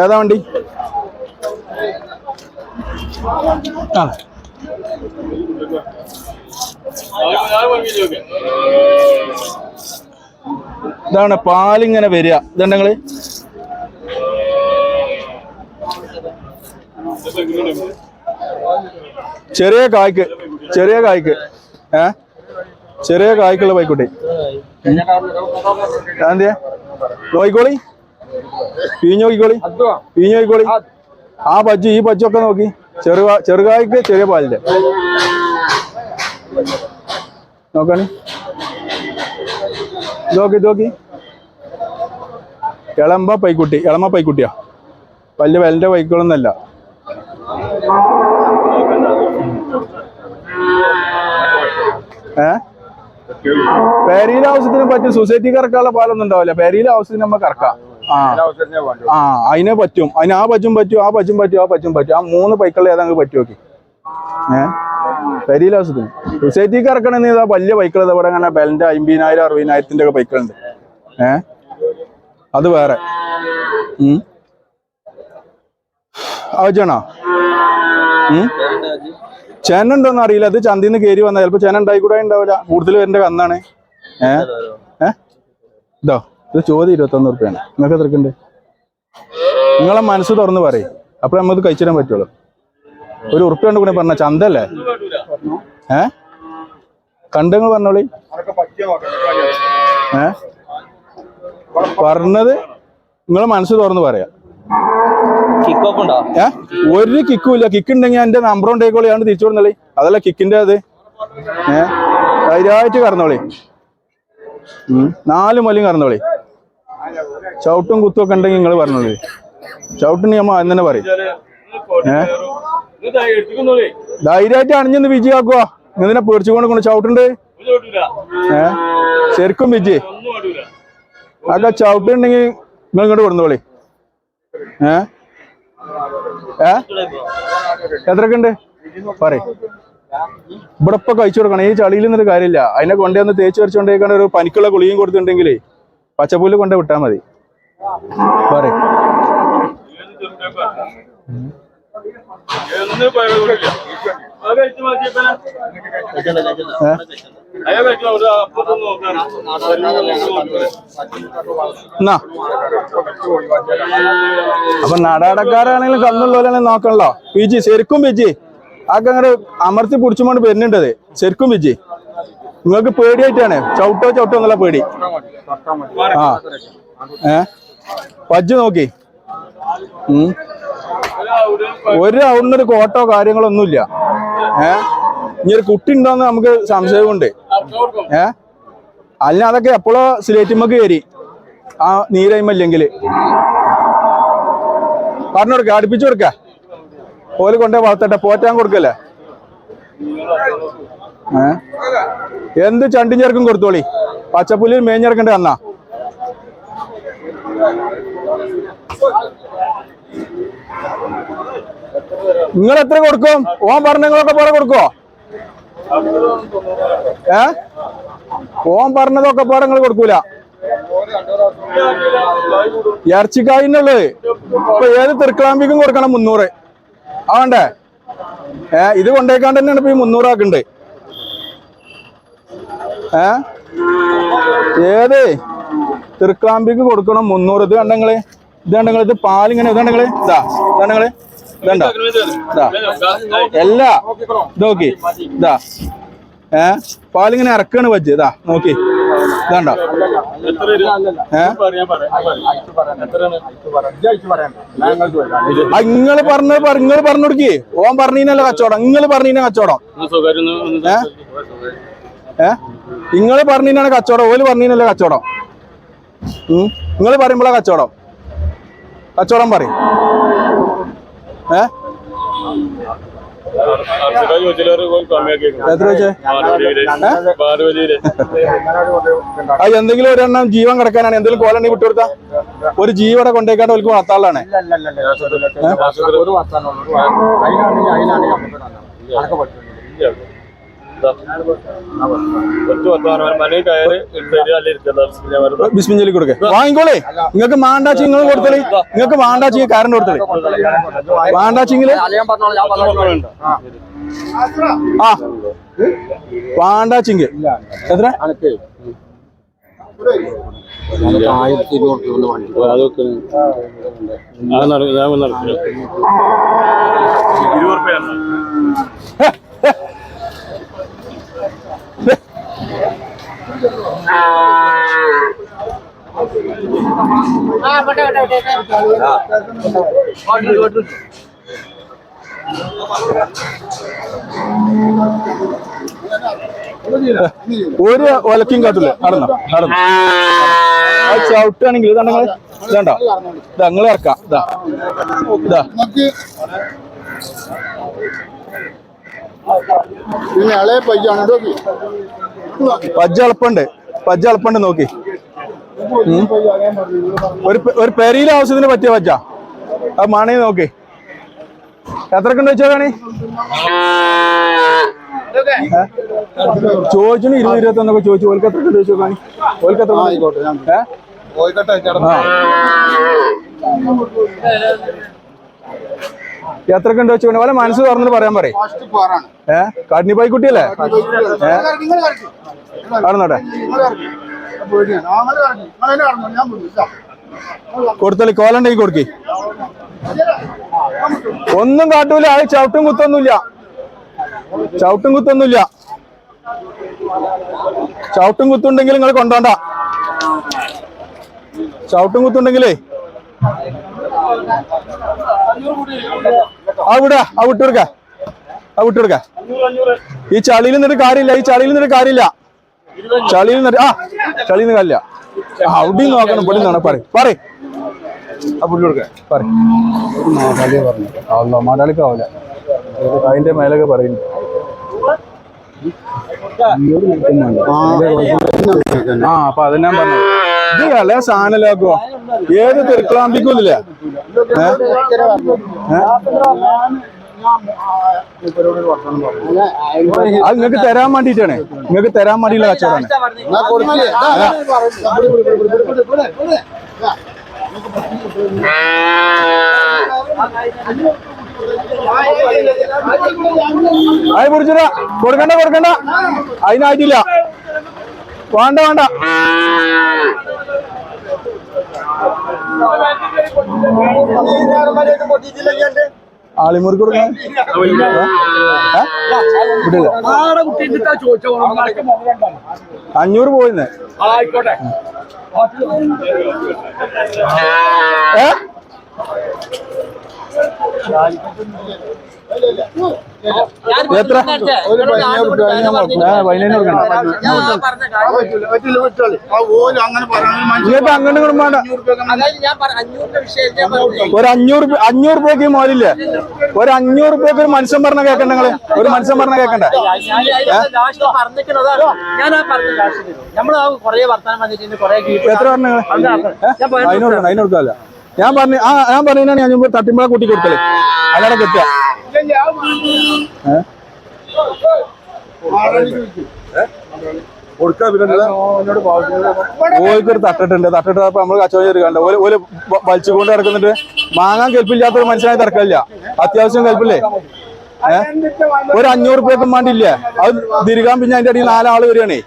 ഏതാ വണ്ടി? ആ. ഇതാണ് പാലിങ്ങനെ വരിക. ഇതുണ്ടെങ്കിൽ ചെറിയ കായ്ക്ക് ചെറിയ കായ്ക്ക്. ഏ? ചെറിയ കായ്ക്കുള്ള പൈക്കുട്ടി. എന്തിയാ നോക്കിക്കോളി പീഞ്ഞ് നോക്കിക്കോളി പീഞ്ഞ് നോക്കിക്കോളി ആ പജ്ജു ഈ പജ്ജൊക്കെ നോക്കി. ചെറു ചെറുകായ്ക്ക് ചെറിയ പാലിന്റെ. നോക്കണി. നോക്കി നോക്കി ഇളമ്പ പൈക്കുട്ടി ഇളമ പൈക്കുട്ടിയാ. വലിയ വലിന്റെ പൈക്കുകളൊന്നല്ല. ഏ? പേരിയിലെ ആവശ്യത്തിന് പറ്റും സൊസൈറ്റിക്ക് ഇറക്കാനുള്ള പാലൊന്നും ഉണ്ടാവില്ല. പേരിയിലെ ആവശ്യത്തിന് നമ്മൾ ഇറക്കാം. ആ. അതിനെ പറ്റും. അതിന് ആ പച്ചും പറ്റും ആ പച്ചും പറ്റും ആ പച്ചും പറ്റും. ആ മൂന്ന് പൈക്കൾ ഏതാണ്ട് പറ്റുമൊക്കെ നോക്കി. ഏ? പെരിയിലെ ആവശ്യത്തിന് സൊസൈറ്റിക്ക് ഇറക്കണമെന്ന് ഇതാ വലിയ പൈക്കൾ ഇവിടെ അങ്ങനെ ബെലിന്റെ അമ്പതിനായിരം അറുപതിനായിരത്തിന്റെ ഒക്കെ പൈക്കളുണ്ട്. ഏ? അത് വേറെ. ഉം? ആവശ്യമാണോ ഉം? ചേനുണ്ടോന്ന് അറിയില്ല. അത് ചന്തിന്ന് കയറി വന്നാൽ ചിലപ്പോൾ ചേന ഉണ്ടായിക്കൂടെ ഉണ്ടാവില്ല. കൂടുതൽ വരേണ്ട കന്നാണ്. ഏ? ഏ? ഇതോ? ഇത് ചോദ്യം ഇരുപത്തൊന്ന് റുപ്യാണ് നിങ്ങൾക്ക് എത്രക്കുണ്ട്? നിങ്ങളെ മനസ്സ് തുറന്ന് പറയും. അപ്പൊ നമുക്ക് കഴിച്ചിടാൻ പറ്റുള്ളൂ. ഒരു ഉറുപ്പ്യ കൊണ്ട് കൂടെ പറഞ്ഞ ചന്തല്ലേ? ഏ? കണ്ടങ്ങൾ പറഞ്ഞോളി. ഏ? പറഞ്ഞത് നിങ്ങളെ മനസ്സ് തുറന്ന് പറയാ. ഏ? ഒരു കിക്കും ഇല്ല. കിക്ക് ഉണ്ടെങ്കിൽ എന്റെ നമ്പർ ഉണ്ടേക്കോളി ആണ് തിരിച്ചു കൊടുന്നോളി. അതല്ല കിക്കിന്റെ അത്. ഏ? ധൈര്യമായിട്ട് കറന്നോളി. നാല് മല്ലിയും കറന്നോളി ചവിട്ടും കുത്തും ഒക്കെ ഉണ്ടെങ്കിൽ നിങ്ങൾ പറഞ്ഞോളൂ. ചവിട്ടിന് നമ്മൾ അന്ന് തന്നെ പറയും. ഏ? ധൈര്യമായിട്ട് അണിഞ്ഞെന്ന് വിജയാക്കുക ഇതിനെ പേടിച്ചുകൊണ്ട് കൊണ്ട് ചവിട്ടുണ്ട്? ഏ? ശരിക്കും വിജയ്. അതൊക്കെ ചവിട്ടുണ്ടെങ്കിൽ നിങ്ങൾ ഇങ്ങോട്ട് കൊടുന്നോളി ഏ? ഏ? എത്രയൊക്കെ ഉണ്ട് പറയും. ഇവിടെ ഇപ്പൊ കഴിച്ചു കൊടുക്കണം. ഈ ചളിയിൽ നിന്നൊരു കാര്യമില്ല. അതിനെ കൊണ്ടുവന്ന് തേച്ച് വരച്ചുകൊണ്ടേക്കാണ് ഒരു പനിക്കുള്ള ഗുളിയും കൊടുത്തിട്ടുണ്ടെങ്കിലേ പച്ചപ്പുല്ല് കൊണ്ട് വിട്ടാ മതി. പറയും അപ്പൊ നാടാടക്കാരാണെങ്കിലും കണ്ണുള്ളവരാണെങ്കിലും നോക്കണല്ലോ. പിജി ശരിക്കും പിജി. ആക്കെ അങ്ങനെ അമർത്തി പിടിച്ചുകൊണ്ട് വരുന്നുണ്ടത്. ശരിക്കും പിജി. നിങ്ങൾക്ക് പേടിയായിട്ടാണ്. ചവിട്ടോ ചവിട്ടോ എന്നുള്ള പേടി. ആ. ഏ? പജ്ജ് നോക്കി. ഒരു അവിടുന്ന് ഒരു കോട്ടോ കാര്യങ്ങളോ ഒന്നുമില്ല ഏ? ഇനി ഒരു കുട്ടി ഉണ്ടോന്ന് നമുക്ക് സംശയമുണ്ട് ഏ? അല്ല അതൊക്കെ എപ്പോഴോ സിലേറ്റുമ്മക്ക് കയറി. ആ നീരയിമല്ലെങ്കിൽ പറഞ്ഞു കൊടുക്ക അടുപ്പിച്ചു കൊടുക്ക. ഓൽ കൊണ്ടേ വളർത്തട്ടെ പോറ്റാൻ കൊടുക്കല്ലേ? എന്ത് ചണ്ടി ചേർക്കും കൊടുത്തോളി? പച്ചപ്പുല്ലിൽ മേഞ്ഞിറക്കണ്ടേ അന്നാ. നിങ്ങൾ എത്ര കൊടുക്കും? ഓൻ പറഞ്ഞങ്ങളൊക്കെ പോലെ കൊടുക്കോ? ഏ? ഓൻ പറഞ്ഞതൊക്കെ പോലെ നിങ്ങൾ കൊടുക്കൂല. ഇറച്ചിക്കായിന്നുള്ളത്. ഇപ്പൊ ഏത് തൃക്കാമ്പിക്കും കൊടുക്കണം മുന്നൂറ്. ആവണ്ടേ ഏ ഇത് കൊണ്ടേക്കാണ്ട് തന്നെയാണ് ഇപ്പൊ ഈ മുന്നൂറാക്കുണ്ട് ഏ? ഏത്? തൃക്കാമ്പിക്ക് കൊടുക്കണം മുന്നൂറ്. ഇത് കണ്ടങ്ങൾ ഇത് കണ്ടങ്ങൾ ഇത് പാലിങ്ങനെ ഇത് കണ്ടങ്ങൾ ഇതാ കണ്ടെങ്കിൽ ഇതണ്ട? ഇതാ. എല്ലാ നോക്കി. ഇതാ. ഏ? പാലിങ്ങനെ ഇറക്കാണ് വജ്ജ്. ഇതാ നോക്കി. ഇതാണ്ടോ? ഇങ്ങൾ പറഞ്ഞ നിങ്ങൾ പറഞ്ഞു കൊടുക്കേ. ഓൻ പറഞ്ഞല്ലോ കച്ചവടം. ഇങ്ങൾ പറഞ്ഞീന കച്ചവടം. ഏ? ഏ? ഇങ്ങൾ പറഞ്ഞീനാണ് കച്ചവടം. ഓൽ പറഞ്ഞല്ലോ കച്ചവടം. നിങ്ങൾ പറയുമ്പോളാ കച്ചവടം. കച്ചവടം പറയും. ഏ? അത് എന്തെങ്കിലും ഒരെണ്ണം ജീവൻ കിടക്കാനാണ്. എന്തെങ്കിലും കോലണ്ടി വിട്ടുകൊടുത്ത ഒരു ജീവടെ കൊണ്ടേക്കാട്ട് ഒരു വളർത്താളാണ് വർത്തമാനം ബിസ്മിഞ്ചലി കൊടുക്കേ. വാങ്ങിക്കോളേ. നിങ്ങൾക്ക് മാണ്ടാച്ചി നിങ്ങൾ കൊടുത്തളി. നിങ്ങൾക്ക് മാണ്ടാച്ചി കാരണം കൊടുത്തളി. മാണ്ടാച്ചിങ്കിൽ ആ. പാണ്ടാച്ചിങ്ക് എത്ര? ആയിരത്തി ഇരുന്നൂറ് നടക്കും ഞാൻ നടക്കും ഇരുപത് റുപ്യാണ് ഒരു ഒലക്കും കാട്ടില്ല. നടന്നു നടന്നു. ചവിട്ടാണെങ്കിൽ ഇതാ നിങ്ങൾ ഇതാണ്ടോ? ഇതാ നിങ്ങൾ ഇറക്കാം. ഇതാ. ഇതാ. പജ്ജ എളുപ്പുണ്ട് പജ്ജ എളുപ്പുണ്ട് നോക്കി. ഒരു ഒരു പെരിയിലെ ആവശ്യത്തിന് പറ്റിയ വച്ച. അത് മണി നോക്കി. എത്രക്കുണ്ട് വെച്ചാ കാണി ചോദിച്ചു ഇരുപത് ഇരുപത്തി ഒന്നൊക്കെ ചോദിച്ചു ഓൽക്ക് എത്ര കണ്ട് വെച്ചോ കാണി ഓൽക്ക് എത്ര എത്ര കണ്ട് വെച്ചു ഓലെ മനസ്സ് തുറന്നിട്ട് പറയാൻ പറയും. ഏഹ് കുട്ടിയല്ലേ കാട്ടിനി നിങ്ങൾ കളിക്കും കാണുന്നോട്ടെ പേടിയാണ് ആ നിങ്ങൾ കളിക്കും നിങ്ങൾ തന്നെ ഞാൻ പോയി ഇതാ. കൊടുത്തൽ കോലുണ്ടെങ്കിൽ കൊടുക്കേ. ഒന്നും കാട്ടൂല. അത് ചവിട്ടും കുത്തൊന്നുമില്ല. ചവിട്ടും കുത്തൊന്നുമില്ല. ചവിട്ടും കുത്തുണ്ടെങ്കിൽ നിങ്ങൾ കൊണ്ടോണ്ട. ചവിട്ടും കുത്തുണ്ടെങ്കിലേ. ആ വിട ആ വിട്ടുകൊടുക്ക ആ വിട്ടുകൊടുക്ക ഈ ചളിയിൽ നിന്നിട്ട് കാര്യമില്ല. ഈ ചളിയിൽ നിന്നിട്ട് കാര്യമില്ല. ചളിയിൽ നിന്ന് ആ ചളിയിൽ നിന്ന് കല്ല അവിടെ നോക്കണം ഇവിടെ നിന്നാണ് പറ പറ ആ പുള്ളി കൊടുക്ക പറ അല്ല മാടാളിക്കാവില്ല അതിന്റെ മേലൊക്കെ പറയുന്നു ആ അപ്പൊ അത് ഞാൻ പറഞ്ഞു. ഇത് ഇളയ സാധനലാക്കോ ഏത് തിരുക്കളാമ്പിക്കൂല്ലേ അത് നിങ്ങൾക്ക് തരാൻ വേണ്ടിട്ടാണ് നിങ്ങൾക്ക് തരാൻ വേണ്ടിയുള്ള കച്ചവടമാണ്. അത് പിടിച്ചില്ല കൊടുക്കണ്ട കൊടുക്കണ്ട. അതിനായിട്ടില്ല. വേണ്ട വേണ്ട. ആളിമുറിക്ക് അഞ്ഞൂറ് പോയിന്ന്. ഏ? എത്ര അങ്ങനെ വേണ്ട ഒരു അഞ്ഞൂറ് അഞ്ഞൂറ് രൂപയ്ക്ക് മോലില്ലേ ഒരു അഞ്ഞൂറ് രൂപയ്ക്ക് ഒരു മനുഷ്യൻ പറഞ്ഞ കേക്കണ്ട നിങ്ങൾ ഒരു മനുഷ്യൻ പറഞ്ഞ കേക്കണ്ട എത്ര പറഞ്ഞു അതിനോട് അതിനോട് കൊടുക്കാല്ല ഞാൻ പറഞ്ഞു ആ ഞാൻ പറഞ്ഞാണ് ഞാൻ മുമ്പ് തട്ടിമ്പഴ കൂട്ടി കൊടുക്കൽ. അതാണ് കിട്ടുക. ഓൽക്കൊരു തട്ടിട്ടുണ്ട്. തട്ടിട്ട് നമ്മൾ കച്ചവടം ചെയ്ത് ഓൽ ഓൽ വലിച്ചുകൊണ്ട് കിടക്കുന്നുണ്ട് മാങ്ങാൻ കെൽപ്പില്ലാത്ത ഒരു മനുഷ്യനായി തിരക്കില്ല അത്യാവശ്യം കെൽപ്പില്ലേ? ഏഹ് ഒരു അഞ്ഞൂറ് രൂപയൊക്കെ വേണ്ടിയില്ലേ അത് തിരികാൻ പിന്നെ അതിന്റെ അടിയിൽ നാലാൾ വരികയാണേ.